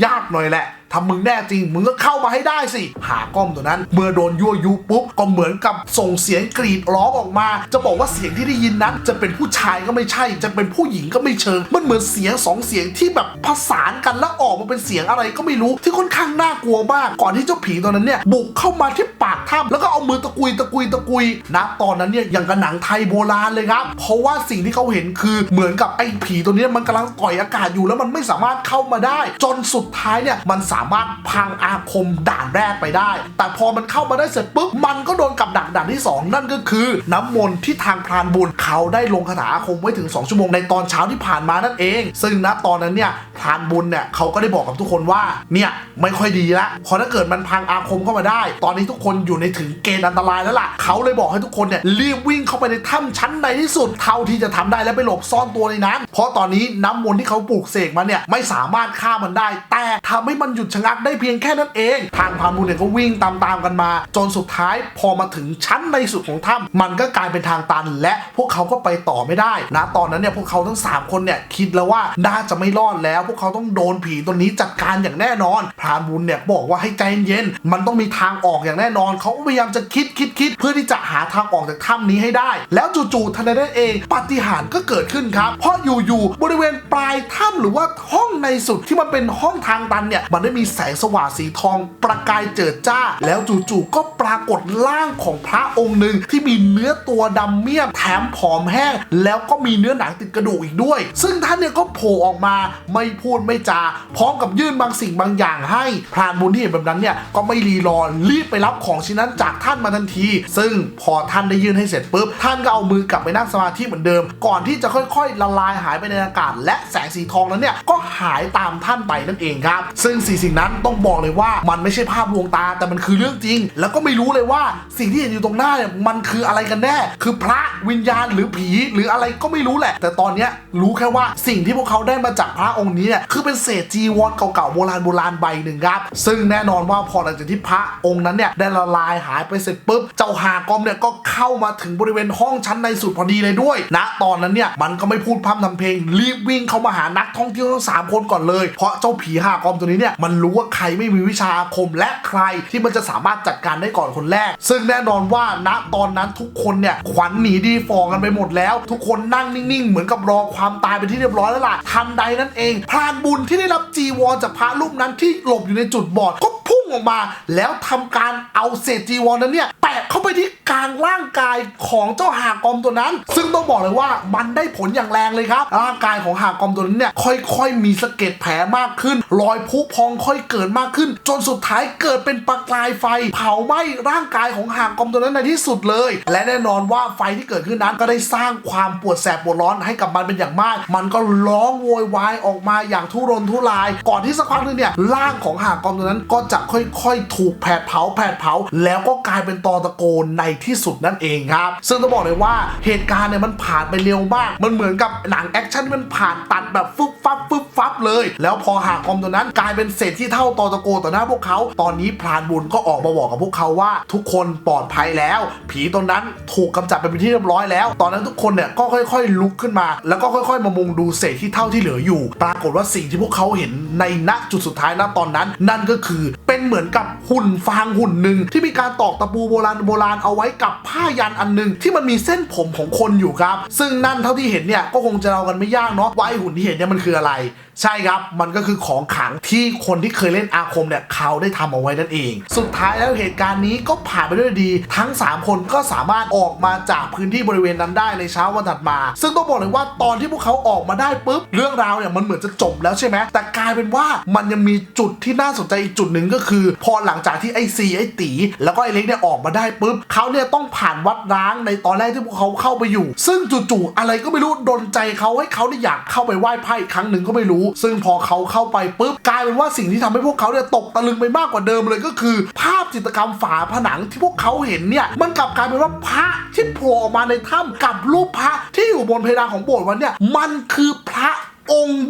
อยากหน่อยแหละ ถ้ามึงแน่จริงมึงก็เข้ามาให้ได้สิ หากล้อมตัวนั้น เมื่อโดนยั่วยุปุ๊บก็เหมือนกับส่งเสียงกรีดร้องออกมา จะบอกว่าเสียงที่ได้ยินนั้น จะเป็นผู้ชายก็ไม่ใช่ จะเป็นผู้หญิงก็ไม่เชิง มันเหมือนเสียงสองเสียงที่แบบผสานกันแล้วออกมาเป็นเสียงอะไรก็ไม่รู้ที่ค่อนข้างน่ากลัวมาก ก่อนที่เจ้าผีตัวนั้นเนี่ยบุกเข้ามาที่ปากถ้ำแล้วก็เอามือตะกุยตะกุยตะกุยณตอนนั้นเนี่ยอย่างกับหนังไทยโบราณเลยครับ เพราะว่าสิ่งที่เขาเห็นคือเหมือนกับไอ้ผีตัวนี้มันกำลังต่อยอากาศอยู่แล้วมันไม่สามารถเข้ามาได้ จนสุดท้ายเนี่ยมันสามารถพังอาคมด่านแรกไปได้ แต่พอมันเข้ามาได้เสร็จปุ๊บมันก็โดนกับดักด่านที่สองนั่นก็คือ น้ำมนต์ที่ทางพรานบุญเขาได้ลงคาถาอาคมไว้ถึง 2 ชั่วโมงในตอนเช้าที่ผ่านมานั่นเอง ซึ่งณตอนนั้นเนี่ยพรานบุญเนี่ยเขาก็ได้บอกกับทุกคนว่าเนี่ยไม่ค่อยดีละพอถ้าเกิดมันพังอาคมเข้ามาได้ ตอนนี้ทุกคนอยู่ในถึงเกณฑ์อันตรายแล้วล่ะเขาเลยบอกให้ทุกคนเนี่ยรีบวิ่งเข้าไปในถ้ำชั้นในที่สุดเท่าที่จะทำได้และไปหลบซ่อนตัวในนั้นเพราะตอนนี้น้ำมนต์ที่เขาปลูกเสกมาเนี่ยไม่สามารถฆ่ามันได้ แต่ทำให้มันหยุดชะงักได้เพียงแค่นั้นเอง ทางพานบุญเนี่ยก็วิ่งตามๆกันมา จนสุดท้ายพอมาถึงชั้นในสุดของถ้ำมันก็กลายเป็นทางตัน และพวกเขาก็ไปต่อไม่ได้นะตอนนั้นเนี่ยพวกเขาทั้งสามคนเนี่ยคิดแล้วว่าน่าจะไม่รอดแล้ว พวกเขาต้องโดนผีตัวนี้จัดการอย่างแน่นอนพรานบุญเนี่ยบอกว่าให้ใจเย็นมันต้องมีทางออกอย่างแน่นอน เขาก็พยายามจะคิดคิดคิดเพื่อที่จะหาทางออกจากถ้ำนี้ให้ได้ แล้วจู่ๆทันใดนั้นเองปาฏิหาริย์ก็เกิดขึ้นครับ เพราะอยู่ๆบริเวณปลายถ้ำหรือว่าห้องในสุดที่มันเป็นห้องทางตันเนี่ยมันได้มีแสงสว่างสีทอง ประกายเจิดจ้า แล้วจู่ๆก็ปรากฏร่างของพระองค์หนึ่งที่มีเนื้อตัวดำเมี่ยมแถมผอมแห้ง แล้วก็มีเนื้อหนังติดกระดูกอีกด้วย ซึ่งท่านเนี่ยก็โผล่ออกมาไม่พูดไม่จา พร้อมกับยื่นบางสิ่งบางอย่างให้พรานบุญที่เห็นแบบนั้นเนี่ยก็ไม่รีรอรีบไปรับของชิ้นนั้นจากท่านมาทันที ซึ่งพอท่านได้ยื่นให้เสร็จปุ๊บท่านก็เอามือกลับไปนั่งสมาธิเหมือนเดิม ก่อนที่จะค่อยๆ ละลายหายไปในอากาศ และแสงสีทองนั้นเนี่ยก็หายตามท่านไปนั่นเองครับ ซึ่งสิ่งสิ่งนั้นต้องบอกเลยว่ามันไม่ใช่ภาพลวงตาแต่มันคือเรื่องจริง แล้วก็ไม่รู้เลยว่าสิ่งที่เห็นอยู่ตรงหน้าเนี่ยมันคืออะไรกันแน่ คือพระวิญญาณหรือผีหรืออะไรก็ไม่รู้แหละ แต่ตอนนี้รู้แค่ว่าสิ่งที่พวกเขาได้มาจากพระองค์นี้เนี่ยคือเป็นเศษจีวรเก่าๆโบราณโบราณใบหนึ่งครับ ซึ่งแน่นอนว่าพอหลังจากที่พระองค์นั้นเนี่ยได้ละลายหายไปเสร็จปุ๊บเจ้าหากอมเนี่ยก็เข้ามาถึงบริเวณห้องชั้นในสุดพอดีเลยด้วยณตอนนั้นเนี่ยมันก็ไม่พูดพร่ำทำเพลง รีบวิ่งเข้ามาหานักท่องเที่ยวทั้งสามคนก่อนเลย เพราะเจ้าผีหากอมตัวนี้เนี่ยมันรู้ว่าใครไม่มีวิชาอาคมและใครที่มันจะสามารถจัดการได้ก่อนคนแรก ซึ่งแน่นอนว่าณตอนนั้นทุกคนเนี่ยขวัญหนีดีฟองกันไปหมดแล้ว ทุกคนนั่งนิ่งๆ เหมือนกับรอความตายเป็นที่เรียบร้อยแล้วล่ะทันใดนั้นเองพรานบุญที่ได้รับจีวรจากพระรูปนั้นที่หลบอยู่ในจุดบอดก็พุ งออกมา แล้วทำการเอาเศษจีวรนั้นเนี่ยแปะเข้าไปที่กลางร่างกายของเจ้าหากอมตัวนั้น ซึ่งต้องบอกเลยว่ามันได้ผลอย่างแรงเลยครับ ร่างกายของหากอมตัวนั้นเนี่ยค่อยๆ มีสะเก็ดแผลมากขึ้น รอยพุพองค่อยเกิดมากขึ้น จนสุดท้ายเกิดเป็นประกายไฟ เผาไหม้ร่างกายของหากอมตัวนั้นในที่สุดเลย และแน่นอนว่าไฟที่เกิดขึ้นนั้นก็ได้สร้างความปวดแสบปวดร้อนให้กับมันเป็นอย่างมาก มันก็ร้องโวยวายออกมาอย่างทุรนทุราย ก่อนที่สักพักนึงเนี่ยร่างของหากอมตัวนั้นก็จะคค่อยๆ ถูกแผดเผาแผดเผา แล้วก็กลายเป็นตอตะโกนในที่สุดนั่นเองครับ ซึ่งต้องบอกเลยว่าเหตุการณ์เนี่ยมันผ่านไปเร็วมาก มันเหมือนกับหนังแอคชั่นมันผ่านตัดแบบฟึบฟับฟึบฟับเลย แล้วพอหากอมตัวนั้นกลายเป็นเศษที่เท่าตอตะโกต่อหน้าพวกเขา ตอนนี้พรานบุญก็ออกมาบอกกับพวกเขาว่า ทุกคนปลอดภัยแล้ว ผีตนนั้นถูกกำจัดไปเป็นที่เรียบร้อยแล้ว ตอนนั้นทุกคนเนี่ยก็ค่อยๆ ลุกขึ้นมา แล้วก็ค่อยๆ มามุงดูเศษที่เท่าที่เหลืออยู่ ปรากฏว่าสิ่งที่พวกเขาเห็นในณจุดสุดท้ายณตอนนั้น นั่นก็คือเป็นเหมือนกับหุ่นฟางหุ่นหนึ่งที่มีการตอกตะปูโบราณโบราณเอาไว้กับผ้ายันอันหนึงที่มันมีเส้นผมของคนอยู่ครับ ซึ่งนั่นเท่าที่เห็นเนี่ยก็คงจะเรากันไม่ยากเนาะว่าไอหุ่นที่เห็นเนี่ยมันคืออะไร ใช่ครับ มันก็คือของขังที่คนที่เคยเล่นอาคมเนี่ยเขาได้ทำเอาไว้นั่นเอง สุดท้ายแล้วเหตุการณ์นี้ก็ผ่านไปด้วยดี ทั้ง 3 คนก็สามารถออกมาจากพื้นที่บริเวณนั้นได้ในเช้าวันถัดมา ซึ่งต้องบอกเลยว่าตอนที่พวกเขาออกมาได้ปุ๊บ เรื่องราวเนี่ยมันเหมือนจะจบแล้วใช่ไหมแต่กลายเป็นว่ามันยังมีจุดที่น่าสนใจอีกจุดหนึ่งก็คือ พอหลังจากที่ไอ้ซีไอ้ตี แล้วก็ไอ้เล็กเนี่ยออกมาได้ปุ๊บเขาเนี่ยต้องผ่านวัดร้างในตอนแรกที่พวกเขาเข้าไปอยู่ ซึ่งจู่ๆอะไรก็ไม่รู้ดนใจเขาให้เขาเนี่ยอยากเข้าไปไหว้ไพ่ครั้งหนึ่งก็ไม่รู้ซึ่งพอเขาเข้าไปปุ๊บกลายเป็นว่าสิ่งที่ทำให้พวกเขาเนี่ยตกตะลึงไปมากกว่าเดิมเลยก็คือ ภาพจิตรกรรมฝาผนังที่พวกเขาเห็นเนี่ยมันกลับกลายเป็นว่าพระที่โผล่ออกมาในถ้ำกับรูปพระที่อยู่บนเพดานของโบสถ์วันเนี่ยมันคือพระ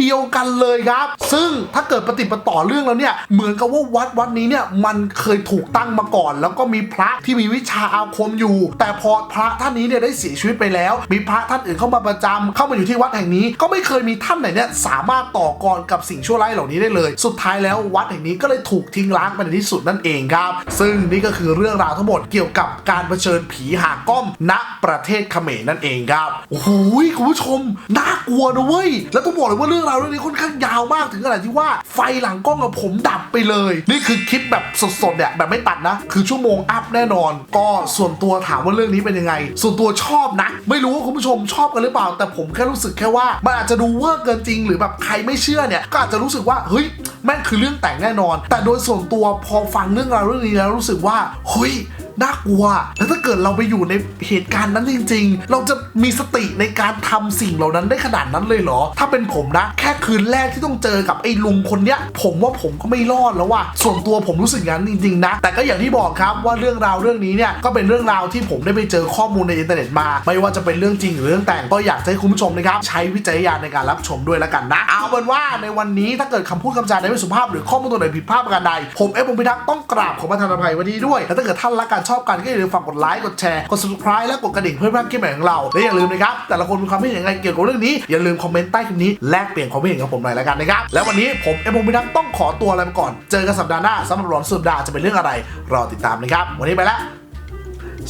ดียวกันเลยครับ ซึ่งถ้าเกิดปฏิปต่อเรื่องแล้วเนี่ย เหมือนกับว่าวัดวัดนี้เนี่ยมันเคยถูกตั้งมาก่อน แล้วก็มีพระที่มีวิชาอาคมอยู่ แต่พอพระท่านนี้เนี่ยได้เสียชีวิตไปแล้ว มีพระท่านอื่นเข้ามาประจำเข้ามาอยู่ที่วัดแห่งนี้ ก็ไม่เคยมีท่านไหนเนี่ยสามารถต่อกรกับสิ่งชั่วร้ายเหล่านี้ได้เลย สุดท้ายแล้ววัดแห่งนี้ก็เลยถูกทิ้งร้างไปในที่สุดนั่นเองครับ ซึ่งนี่ก็คือเรื่องราวทั้งหมดเกี่ยวกับการเผชิญผีหากล้อมณประเทศเขมรนั่นเองครับโอ้โหคุณผู้ชมน่ากลัวนะเว้ยแล้วต้องบอกเลยว่าเรื่องราวเรื่องนี้ค่อนข้างยาวมากถึงขนาดที่ว่าไฟหลังกล้องกับผมดับไปเลย นี่คือคลิปแบบสดๆเนี่ยแบบไม่ตัดนะ คือชั่วโมงอัพแน่นอน ก็ส่วนตัวถามว่าเรื่องนี้เป็นยังไง ส่วนตัวชอบนะ ไม่รู้ว่าคุณผู้ชมชอบกันหรือเปล่า แต่ผมแค่รู้สึกแค่ว่ามันอาจจะดูเวอร์เกินจริง หรือแบบใครไม่เชื่อเนี่ยก็อาจจะรู้สึกว่าเฮ้ยแม่งคือเรื่องแต่งแน่นอน แต่โดยส่วนตัวพอฟังเรื่องราวเรื่องนี้แล้วรู้สึกว่าเฮ้ย น่ากลัว แล้วถ้าเกิดเราไปอยู่ในเหตุการณ์นั้นจริง ๆ เราจะมีสติในการทำสิ่งเหล่านั้นได้ขนาดนั้นเลยเหรอ ถ้าเป็นผมนะ แค่คืนแรกที่ต้องเจอกับไอ้ลุงคนเนี้ย ผมว่าผมก็ไม่รอดแล้วว่ะส่วนตัวผมรู้สึกอย่างนั้นจริง ๆ นะ แต่ก็อย่างที่บอกครับว่าเรื่องราวเรื่องนี้เนี่ยก็เป็นเรื่องราวที่ผมได้ไปเจอข้อมูลในอินเทอร์เน็ตมา ไม่ว่าจะเป็นเรื่องจริงหรือเรื่องแต่งก็อยากให้คุณผู้ชมนะครับใช้วิจารณญาณในการรับชมด้วยแล้วกันนะ เอาเป็นว่าในวันนี้ถ้าเกิดคำพูดคำจาในไม่สุภาพหรือข้อมูลตัวไหนผิดพลาดประการใดผมเอฟผมพิทักษ์ต้องกราบขอประทานอภัยวันนี้ด้วยและถ้าเกิดท่านรักการชอบกันก็อย่าลืมฝากกดไลค์กดแชร์กด subscribe และกดกระดิ่งเพื่อไม่พลาดคลิปใหม่ของเราและอย่าลืมนะครับแต่ละคนมีความคิดเห็นยังไงเกี่ยวกับเรื่องนี้อย่าลืมคอมเมนต์ใต้คลิปนี้แลกเปลี่ยนความคิดเห็นกับผมหน่อยแล้วกันนะครับแล้ววันนี้ผมเอ็มพิทักษ์ต้องขอตัวลาไปก่อน เจอกันสัปดาห์หน้าสำหรับหลอนสุดดาจะเป็นเรื่องอะไรรอติดตามนะครับวันนี้ไปแล้ว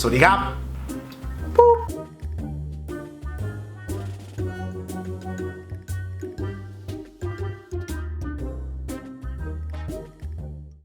สวัสดีครับ